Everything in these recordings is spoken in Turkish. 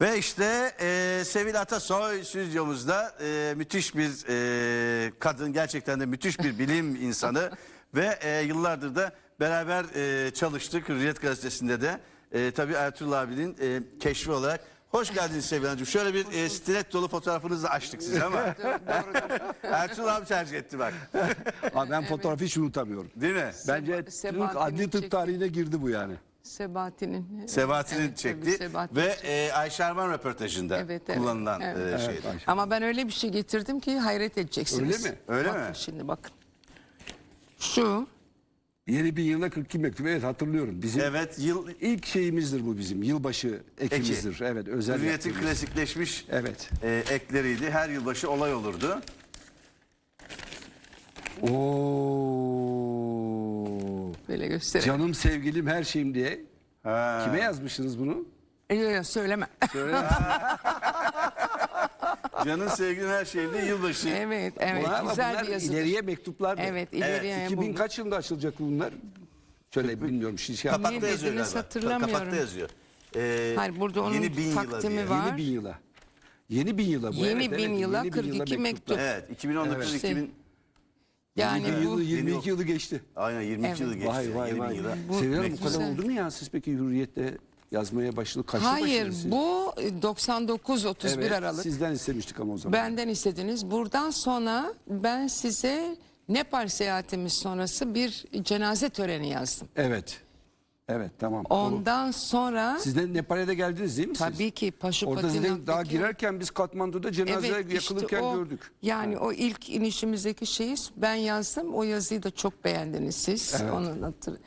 Ve işte e, Sevil Atasoy stüdyomuzda e, müthiş bir e, kadın gerçekten de müthiş bir bilim insanı ve e, yıllardır da beraber e, çalıştık Hürriyet Gazetesi'nde de e, tabii Ertuğrul abinin e, keşfi olarak. Hoş geldiniz Sevil Hanımcığım. Şöyle bir e, stilet dolu fotoğrafınızı açtık size ama Ertuğrul abi tercih etti bak. Abi ben fotoğrafı hiç unutamıyorum. Değil mi? Bence Türk Sebahattin'in adli tıp çektiği- tarihine girdi bu yani. Sebahattin'in. Sebahattin'in Evet, tabii, çekti Sebahattin ve çekti. e, Ayşe Arman röportajında Evet, evet, kullanılan evet. e, şeydi. Evet. Ama ben öyle bir şey getirdim ki hayret edeceksiniz. Öyle mi? Öyle bakın mi? şimdi bakın. Şu Yeni bin yılda 42 mektup. Evet hatırlıyorum. Bizim Evet yıl ilk şeyimizdir bu bizim. Yılbaşı ekimizdir. Evet özel Hürriyet'in klasikleşmiş Evet. e, ekleriydi. Her yılbaşı olay olurdu. Oo. Böyle göstereyim. Canım sevgilim her şeyim diye. Ha. Kime yazmışsınız bunu? Yok yok söyleme. Canın sevgilin her şeyde yılbaşı. evet evet Bunlar güzel bunlar bir yazıdır. ileriye mektuplar. Evet ileriye 2000 bu- kaç yılında açılacak bunlar? Şöyle bilmiyorum. Şey, şey Kapakta yazıyor galiba. hatırlamıyorum. Kapakta yazıyor. Ee, Hayır, burada onun yeni bin yıla takdimi var. Yeni bin yıla. Yeni bin yıla bu. Yeni evet, bin evet. yıla Yeni bin 42 mektup. Evet 2019 Evet. 2000 Yani bu yılı, Yeni 22 yılı geçti. aynen 22 Evet. yıl geçti. Vay vay vay. yıla. Bu- Sevil Hanım bu kadar Güzel. oldu mu ya siz peki Hürriyet'te yazmaya başladı? Kaçta Hayır başladınız siz? bu 99-31 Evet, Aralık. Sizden istemiştik ama o zaman. Benden istediniz. Buradan sonra ben size Nepal seyahatimiz sonrası bir cenaze töreni yazdım. Evet. Evet tamam. Ondan sonra Siz de Nepal'e de geldiniz değil mi siz? tabii ki Orada zaten daha girerken biz Katmandu'da cenaze Evet, işte yakılırken o- gördük. Yani o ilk inişimizdeki şeyi ben yazdım. O yazıyı da çok beğendiniz siz. Onu hatır-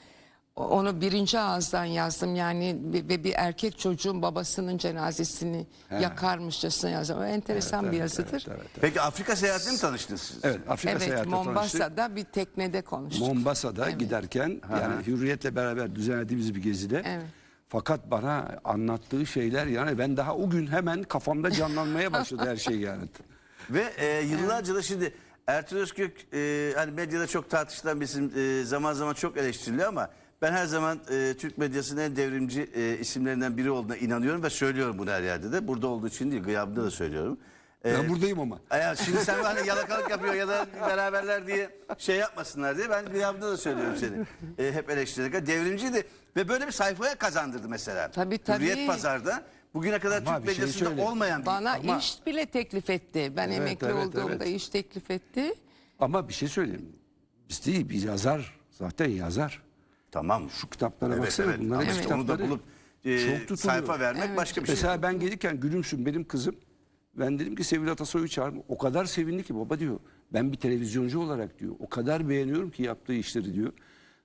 onu birinci ağızdan yazdım yani bir- ve bir erkek çocuğun babasının cenazesini yakarmışçasına yazdım. O enteresan bir yazıdır. Evet, evet. Peki Afrika seyahatinde mi tanıştınız siz? Evet Afrika Evet, tanıştık. Mombasa'da bir teknede konuştuk. Mombasa'da giderken yani Hürriyet'le beraber düzenlediğimiz bir gezide. Evet. Fakat bana anlattığı şeyler yani ben daha o gün hemen kafamda canlanmaya başladı her şey yani. Ve e, yıllarca da şimdi Ertuğrul Özkök e, hani medyada çok tartışılan bir isim e, zaman zaman çok eleştiriliyor ama ben her zaman e, Türk medyasının en devrimci e, isimlerinden biri olduğuna inanıyorum ve söylüyorum bunu her yerde de. Burada olduğu için değil gıyabında da söylüyorum. E, Ben buradayım ama. Eğer şimdi sen hani yalakalık yapıyor ya da beraberler diye şey yapmasınlar diye ben gıyabında da söylüyorum seni. E, hep eleştirerek. Devrimciydi ve böyle bir sayfaya kazandırdı mesela. Tabii, tabii. Hürriyet Pazar'da bugüne kadar Ama Türk bir şey medyasında söyleyeyim. olmayan bir Bana Ama- iş bile teklif etti. Ben Evet, emekli evet, olduğumda evet. iş teklif etti. Ama bir şey söyleyeyim. Biz değil bir yazar. Zaten yazar. Tamam. Şu kitaplara Evet, baksana evet. bunların Ama işte onu da kitapları bulup e, çok tutuluyor. sayfa vermek başka bir şey. Mesela ben gelirken gülümsün benim kızım. Ben dedim ki Sevil Atasoy'u çağır. O kadar sevindi ki baba diyor. Ben bir televizyoncu olarak diyor. O kadar beğeniyorum ki yaptığı işleri diyor.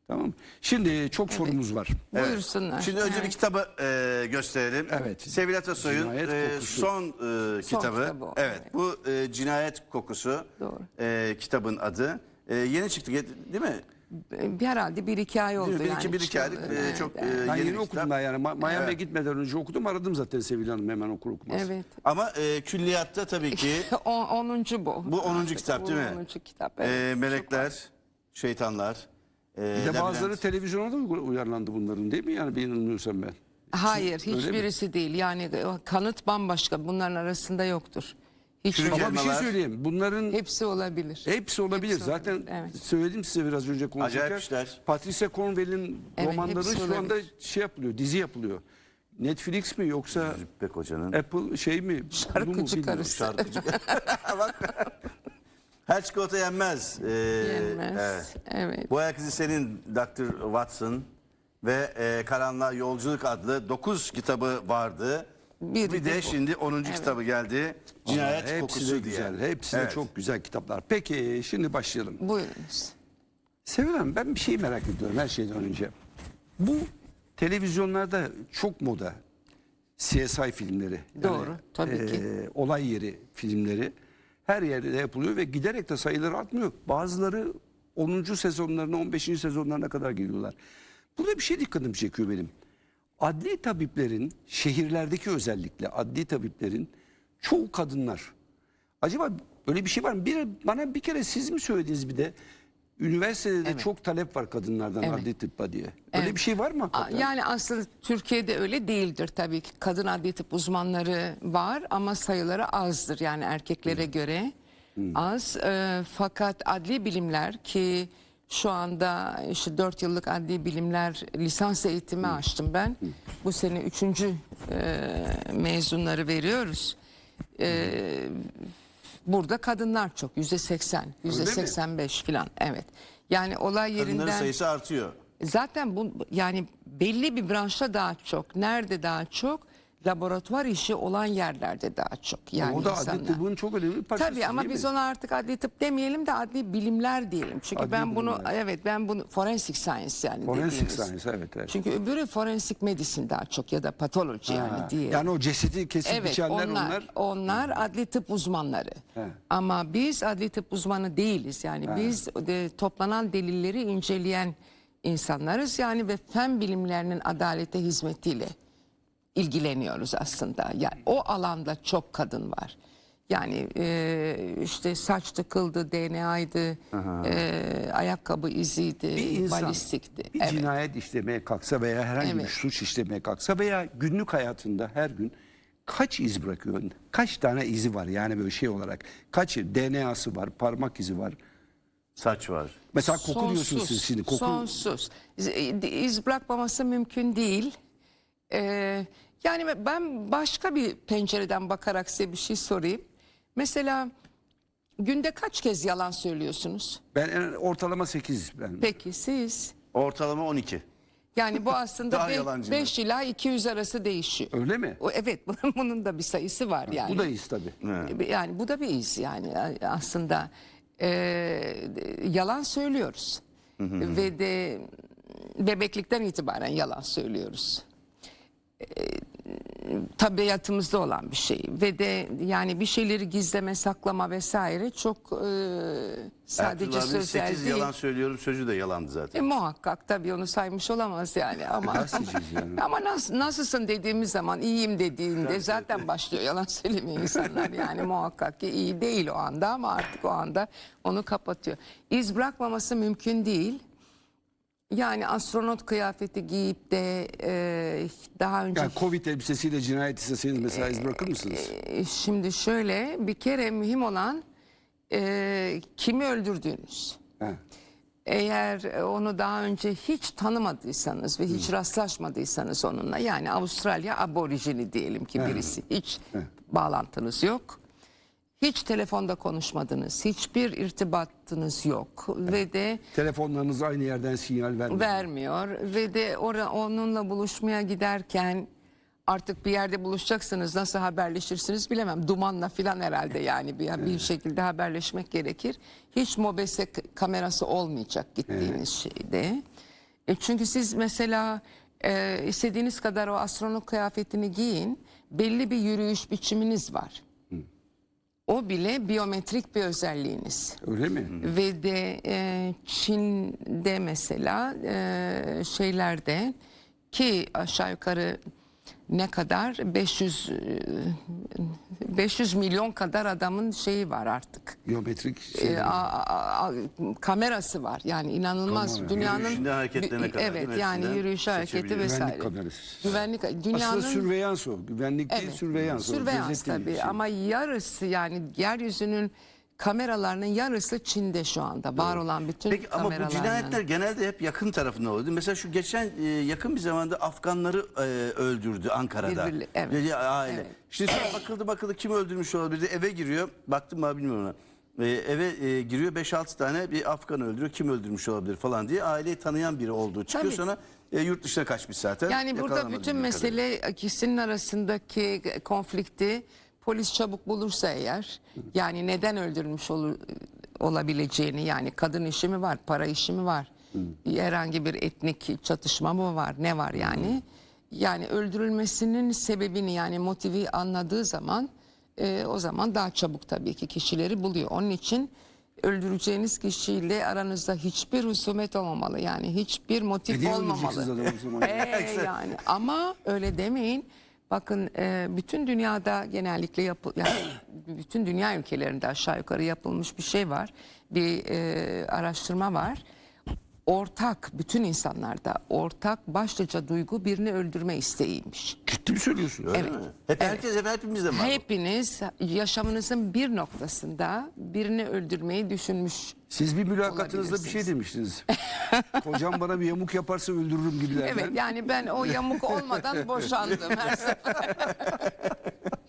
Tamam mı? Şimdi çok sorumuz var. Evet. Buyursunlar. Şimdi önce Evet. bir kitabı e, gösterelim. Evet. Sevil Atasoy'un Cinayet e, Kokusu. son e, kitabı. kitabı o, evet, evet. bu e, Cinayet Kokusu. Doğru. E, kitabın adı. E, yeni çıktı değil mi? Bir herhalde bir iki ay oldu Bir, bir yani. iki, bir iki çıkalı. aylık e, Evet, çok e, evet. Ben yeni, yeni okudum ben yani. Ma- Miami'ye Evet. gitmeden önce okudum. Aradım zaten Sevil Hanım hemen okur okumaz. Evet. Ama e, külliyatta tabii ki On, onuncu bu. Bu onuncu Artık kitap bu değil mi? Onuncu kitap. e, Evet. melekler, şeytanlar. E, Bir de bazıları labirent. televizyona da uy- uyarlandı bunların değil mi? Yani yanılmıyorsam ben. Hayır, Öyle mi? hiçbirisi değil. Yani kanıt bambaşka. Bunların arasında yoktur. Hiç. Ama bir şey söyleyeyim. Bunların Hepsi olabilir. Hepsi olabilir. Hepsi Zaten olabilir, evet. söyledim size biraz önce konuşurken. Acayip işler. Patricia Cornwell'in Evet, romanları hepsi şu anda olabilir. şey yapılıyor, dizi yapılıyor. Netflix mi yoksa Züppek Hoca'nın. Apple şey mi? Şarkıcı Bunu mu bilmiyorum. karısı. Şarkıcı. Bak. Her çikolata yenmez. Ee, Yenmez. evet. Evet. Bu ayak izi senin Dr. Watson ve e, Karanlığa Yolculuk adlı 9 kitabı vardı. Biri bir de de bu. şimdi 10. kitabı geldi. Cinayet Hepsi kokusu de diye. güzel. Hepsi Evet. de çok güzel kitaplar. Peki şimdi başlayalım. Buyurunuz. Sevil Hanım ben bir şey merak ediyorum her şeyden önce. Bu televizyonlarda çok moda CSI filmleri. Doğru, tabii ki. Olay yeri filmleri her yerde yapılıyor ve giderek de sayıları artmıyor. Bazıları 10. sezonlarına 15. sezonlarına kadar geliyorlar. Burada bir şey dikkatimi çekiyor benim. Adli tabiplerin şehirlerdeki özellikle adli tabiplerin çoğu kadınlar. Acaba böyle bir şey var mı? Bir, bana bir kere siz mi söylediniz bir de Üniversitede de Evet. çok talep var kadınlardan Evet. adli tıbba diye. Öyle Evet. bir şey var mı hakikaten? Yani aslında Türkiye'de öyle değildir tabii ki. Kadın adli tıp uzmanları var ama sayıları azdır yani erkeklere göre az. Ee, fakat adli bilimler ki şu anda işte 4 yıllık adli bilimler lisans eğitimi açtım ben. Bu sene 3. mezunları veriyoruz. Ee, burada kadınlar çok yüzde 80, yüzde mi? 85 falan evet. Yani olay Kadınların yerinden sayısı artıyor. Zaten bu yani belli bir branşta daha çok. Nerede daha çok? Laboratuvar işi olan yerlerde daha çok. Yani o da insanlar. adli tıbbın çok önemli bir parçası Tabii ama biz mi? ona artık adli tıp demeyelim de adli bilimler diyelim. Çünkü Adli ben bunu bilimler. evet ben bunu forensic science yani Forensic dediğimiz. science evet. evet. Çünkü öbürü forensic medicine daha çok ya da patoloji yani Ha, diye. Yani o cesedi kesip Evet biçenler onlar, onlar. onlar adli tıp uzmanları. He. Ama biz adli tıp uzmanı değiliz. Yani biz de, toplanan delilleri inceleyen insanlarız. Yani ve fen bilimlerinin adalete hizmetiyle ilgileniyoruz aslında. Yani o alanda çok kadın var. Yani e, işte saç tıkıldı, DNA'ydı, e, ayakkabı iziydi, bir insan balistikti. bir Evet. cinayet işlemeye kalksa veya herhangi bir Evet. suç işlemeye kalksa veya günlük hayatında her gün kaç iz bırakıyor? Kaç tane izi var yani böyle şey olarak? Kaç DNA'sı var, parmak izi var? Saç var. Mesela koku diyorsunuz siz şimdi. Koku, Sonsuz. İz, iz bırakmaması mümkün değil. Ee, yani ben başka bir pencereden bakarak size bir şey sorayım. Mesela günde kaç kez yalan söylüyorsunuz? ben en- ortalama 8 ben. Peki siz? Ortalama 12. Yani bu aslında Daha yalancı mı? 5 ila 200 arası değişiyor. Öyle mi? O, evet bunun, bunun da bir sayısı var yani. Bu da iz tabii. Yani bu da bir iz yani aslında e, yalan söylüyoruz ve de bebeklikten itibaren yalan söylüyoruz. E, tabiatımızda olan bir şey ve de yani bir şeyleri gizleme saklama vesaire çok e, sadece Ertuğrul abi sözel 8 değil. yalan söylüyorum sözü de yalandı zaten. E, muhakkak tabii onu saymış olamaz yani ama Gazeteciyiz yani. ama nasıl, nasılsın dediğimiz zaman iyiyim dediğinde zaten başlıyor yalan söylemeye insanlar yani muhakkak ki iyi değil o anda ama artık o anda onu kapatıyor. İz bırakmaması mümkün değil. Yani astronot kıyafeti giyip de e, daha önce Yani Covid elbisesiyle cinayet isteseniz mesela iz bırakır mısınız? e, şimdi şöyle bir kere mühim olan e, kimi öldürdüğünüz. He. Eğer onu daha önce hiç tanımadıysanız ve hiç rastlaşmadıysanız onunla yani Avustralya aborijini diyelim ki birisi hiç bağlantınız yok. Hiç telefonda konuşmadınız, hiçbir irtibatınız yok ve de Telefonlarınız aynı yerden sinyal vermiyor. vermiyor ve de ora, onunla buluşmaya giderken artık bir yerde buluşacaksınız nasıl haberleşirsiniz bilemem dumanla filan herhalde yani bir, bir şekilde haberleşmek gerekir. Hiç mobese k- kamerası olmayacak gittiğiniz şeyde. E çünkü siz mesela e, istediğiniz kadar o astronot kıyafetini giyin belli bir yürüyüş biçiminiz var. O bile biyometrik bir özelliğiniz. Öyle mi? Ve de e, Çin'de mesela e, şeylerde ki aşağı yukarı ne kadar 500 e, 500 milyon kadar adamın şeyi var artık. Biyometrik şey. E, a- a- a- kamerası var. Yani inanılmaz Kamera. dünyanın Yürüyüşünden hareketlerine kadar, Evet yani yürüyüş hareketi vesaire. Güvenlik kamerası. Güvenlik dünyanın Aslında sürveyans o. Güvenlik değil, sürveyans o. Sürveyans tabii şey. ama yarısı yani yeryüzünün kameralarının yarısı Çin'de şu anda var olan bütün Peki ama bu kameralarının. cinayetler genelde hep yakın tarafında oluyor. Mesela şu geçen e, yakın bir zamanda Afganları e, öldürdü Ankara'da. Birbirli- evet. Dedi, aile. Evet. Şimdi sonra bakıldı bakıldı kim öldürmüş olabilir? Eve giriyor. Baktım mı bilmiyorum ona. E, eve e, giriyor 5-6 tane bir Afgan öldürüyor. Kim öldürmüş olabilir falan diye aileyi tanıyan biri olduğu çıkıyor. Tabii. Sonra e, yurt dışına kaçmış zaten. Yani burada Yakalanamadı bütün bildiğim kadarıyla. mesele ikisinin arasındaki konflikti polis çabuk bulursa eğer yani neden öldürmüş olur, olabileceğini yani kadın işi mi var, para işi mi var, herhangi bir etnik çatışma mı var, ne var yani? Yani öldürülmesinin sebebini yani motivi anladığı zaman e, o zaman daha çabuk tabii ki kişileri buluyor. Onun için öldüreceğiniz kişiyle aranızda hiçbir husumet olmamalı yani hiçbir motif E niye olmamalı. öldüreceksiniz adamı o zaman? Ee, yani ama öyle demeyin. Bakın e, bütün dünyada genellikle yapı, yani bütün dünya ülkelerinde aşağı yukarı yapılmış bir şey var. Bir e, araştırma var. Ortak bütün insanlarda ortak başlıca duygu birini öldürme isteğiymiş. Ciddi mi söylüyorsun? Evet. Hep herkes hep hepimizde mi var? Hepiniz yaşamınızın bir noktasında birini öldürmeyi düşünmüş. Siz bir mülakatınızda bir şey demiştiniz. Kocam bana bir yamuk yaparsa öldürürüm gibilerden. Evet yani ben o yamuk olmadan boşandım her sefer.